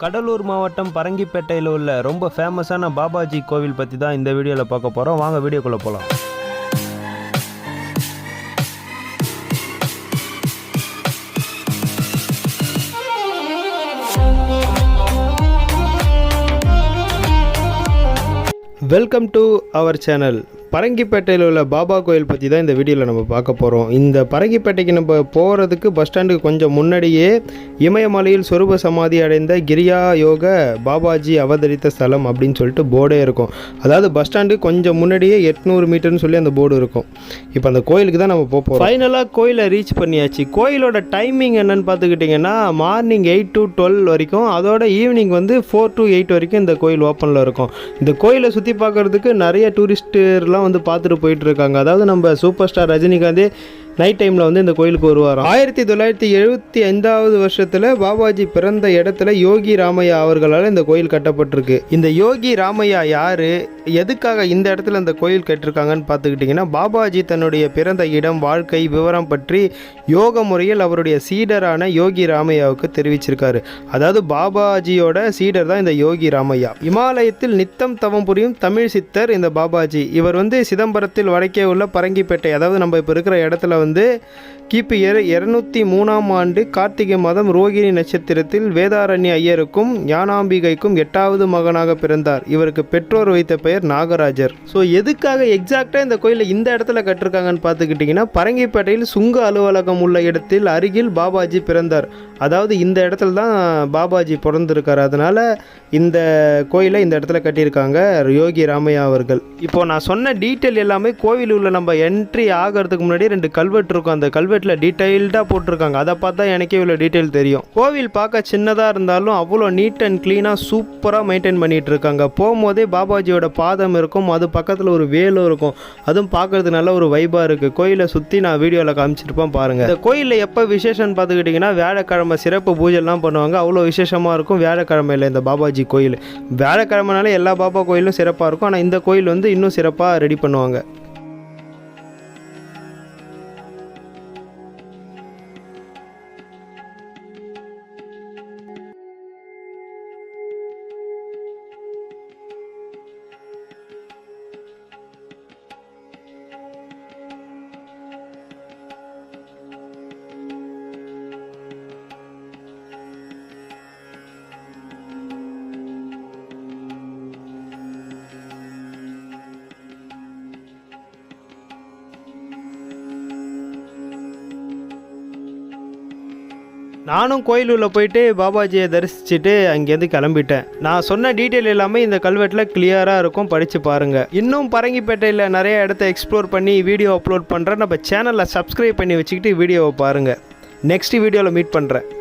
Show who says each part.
Speaker 1: கடலூர் மாவட்டம் பரங்கிப்பேட்டையில் உள்ள ரொம்ப ஃபேமஸான பாபாஜி கோவில் பற்றி தான் இந்த வீடியோவில் பார்க்க போகிறோம் வாங்க வீடியோக்குள்ளே போகலாம் வெல்கம் டு அவர் சேனல் பரங்கிப்பேட்டையில் உள்ள பாபா கோயில் பற்றி தான் இந்த வீடியோவில் நம்ம பார்க்க போகிறோம் இந்த பரங்கிப்பேட்டைக்கு நம்ம போகிறதுக்கு பஸ் ஸ்டாண்டுக்கு கொஞ்சம் முன்னாடியே இமயமலையில் சொரூப சமாதி அடைந்த கிரியா யோக பாபாஜி அவதரித்த ஸ்தலம் அப்படின்னு சொல்லிட்டு போர்டே இருக்கும். அதாவது பஸ் ஸ்டாண்டு கொஞ்சம் முன்னாடியே எட்நூறு மீட்டர்னு சொல்லி அந்த போர்டு இருக்கும். இப்போ அந்த கோயிலுக்கு தான் நம்ம போகிறோம் ஃபைனலாக கோயிலை ரீச் பண்ணியாச்சு. கோயிலோட டைமிங் என்னன்னு பார்த்துக்கிட்டிங்கன்னா மார்னிங் எயிட் டு டுவெல் வரைக்கும் அதோட ஈவினிங் வந்து ஃபோர் டு எயிட் வரைக்கும் இந்த கோயில் ஓப்பனில் இருக்கும். இந்த கோயிலை சுற்றி பார்க்குறதுக்கு நிறைய டூரிஸ்டர்லாம் வந்து பார்த்துட்டு போயிட்டு இருக்காங்க. அதாவது நம்ம சூப்பர் ஸ்டார் ரஜினிகாந்தே நைட் டைமில் வந்து இந்த கோயிலுக்கு வருவார் ஆயிரத்தி தொள்ளாயிரத்தி எழுபத்தி ஐந்தாவது வருஷத்தில் பாபாஜி பிறந்த இடத்துல யோகி ராமையா அவர்களால் இந்த கோயில் கட்டப்பட்டிருக்கு. இந்த யோகி ராமையா யார்? எதுக்காக இந்த இடத்துல இந்த கோயில் கட்டிருக்காங்கன்னு பார்த்துக்கிட்டிங்கன்னா பாபாஜி தன்னுடைய பிறந்த இடம் வாழ்க்கை விவரம் பற்றி யோக முறையில் அவருடைய சீடரான யோகி ராமையாவுக்கு தெரிவிச்சிருக்காரு. அதாவது பாபாஜியோட சீடர் தான் இந்த யோகி ராமையா. இமாலயத்தில் நித்தம் தவம் புரியும் தமிழ் சித்தர் இந்த பாபாஜி. இவர் வந்து சிதம்பரத்தில் வடக்கே உள்ள பரங்கிப்பேட்டை அதாவது நம்ம இப்போ இருக்கிற இடத்துல வந்து கிபி இர இருநூத்தி மூணாம் ஆண்டு கார்த்திகை மாதம் ரோகிணி நட்சத்திரத்தில் வேதாரண்ய ஐயருக்கும் ஞானாம்பிகைக்கும் எட்டாவது மகனாக பிறந்தார். இவருக்கு பெற்றோர் வைத்த பெயர் நாகராஜர். ஸோ எதுக்காக எக்ஸாக்டாக இந்த கோயிலை இந்த இடத்துல கட்டிருக்காங்கன்னு பார்த்துக்கிட்டிங்கன்னா பரங்கிப்பேட்டையில் சுங்க அலுவலகம் உள்ள இடத்தில் அருகில் பாபாஜி பிறந்தார். அதாவது இந்த இடத்துல தான் பாபாஜி பிறந்திருக்கார். அதனால் இந்த கோயிலை இந்த இடத்துல கட்டியிருக்காங்க யோகி ராமையா அவர்கள். இப்போ நான் சொன்ன டீட்டெயில் எல்லாமே கோவில் உள்ள நம்ம என்ட்ரி ஆகிறதுக்கு முன்னாடி ரெண்டு கல்வெட்டு இருக்கும். அந்த கல்வெட்டில் டீட்டெயில்டாக போட்டிருக்காங்க. அதை பார்த்தா எனக்கே இவ்வளோ டீட்டெயில் தெரியும். கோவில் பார்க்க சின்னதாக இருந்தாலும் அவ்வளோ நீட் அண்ட் க்ளீனாக சூப்பராக மெயின்டைன் பண்ணிட்டு இருக்காங்க. போகும்போதே பாபாஜியோட பாதம் இருக்கும். அது பக்கத்தில் ஒரு வேலும் இருக்கும். அதுவும் பார்க்கறது நல்ல ஒரு வைபாக இருக்குது கோயிலை சுற்றி நான் வீடியோவில் காமிச்சிருப்பேன் பாருங்கள் இந்த கோயிலில் எப்போ விசேஷம்னு பார்த்துக்கிட்டிங்கன்னா வியாழக்கிழமை சிறப்பு பூஜைலாம் பண்ணுவாங்க. அவ்வளோ விசேஷமாக இருக்கும் வியாழக்கிழமையில் இந்த பாபாஜி கோயில். வியாழக்கிழமைனால எல்லா பாபா கோயிலும் சிறப்பாக இருக்கும். ஆனால் இந்த கோயில் வந்து இன்னும் சிறப்பாக ரெடி பண்ணுவாங்க. நானும் கோயிலுள்ள போயிட்டு பாபாஜியை தரிசிச்சுட்டு அங்கேருந்து கிளம்பிட்டேன். நான் சொன்ன டீட்டெயில் எல்லாமே இந்த கல்வெட்டில் கிளியராக இருக்கும். படித்து பாருங்கள் இன்னும் பரங்கிப்பேட்டையில் நிறைய இடத்த எக்ஸ்ப்ளோர் பண்ணி வீடியோ அப்லோட் பண்ணுறேன் நம்ம சேனலை சப்ஸ்கிரைப் பண்ணி வச்சுக்கிட்டு வீடியோவை பாருங்கள் நெக்ஸ்ட் வீடியோவில் மீட் பண்ணுறேன்